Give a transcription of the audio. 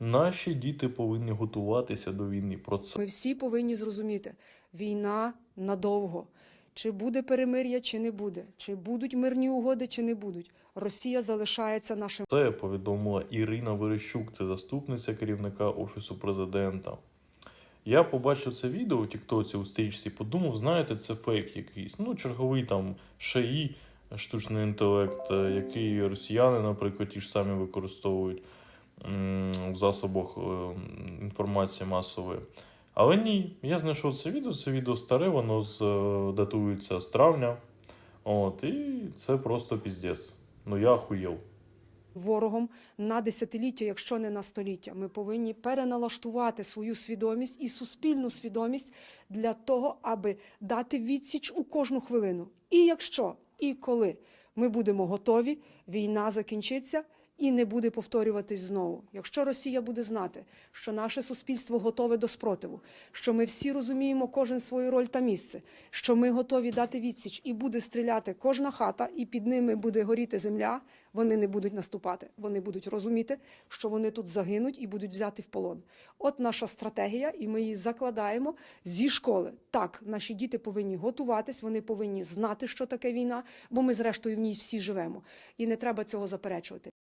Наші діти повинні готуватися до війни. Про це Ми всі повинні зрозуміти, війна надовго. Чи буде перемир'я, чи не буде, чи будуть мирні угоди, чи не будуть. Росія залишається нашим Це повідомила Ірина Верещук, це заступниця керівника Офісу президента. Я побачив це відео у Тіктоці у стрічці, подумав, знаєте, це фейк якийсь. Ну, черговий там ШАІ, штучний інтелект, е, який росіяни, наприклад, ті ж самі використовують в засобах е, інформації масової. Але ні, я знайшов це відео. Це відео старе, воно з, е, датується з травня. От, і це просто піздець. Ну я охуєв. ворогом на десятиліття, якщо не на століття. Ми повинні переналаштувати свою свідомість і суспільну свідомість для того, аби дати відсіч у кожну хвилину. І якщо і коли ми будемо готові, війна закінчиться. І не буде повторюватись знову. Якщо Росія буде знати, що наше суспільство готове до спротиву, що ми всі розуміємо кожен свою роль та місце, що ми готові дати відсіч і буде стріляти кожна хата, і під ними буде горіти земля, вони не будуть наступати. Вони будуть розуміти, що вони тут загинуть і будуть взяти в полон. От наша стратегія, і ми її закладаємо зі школи. Так, наші діти повинні готуватись, вони повинні знати, що таке війна, бо ми, зрештою, в ній всі живемо. І не треба цього заперечувати.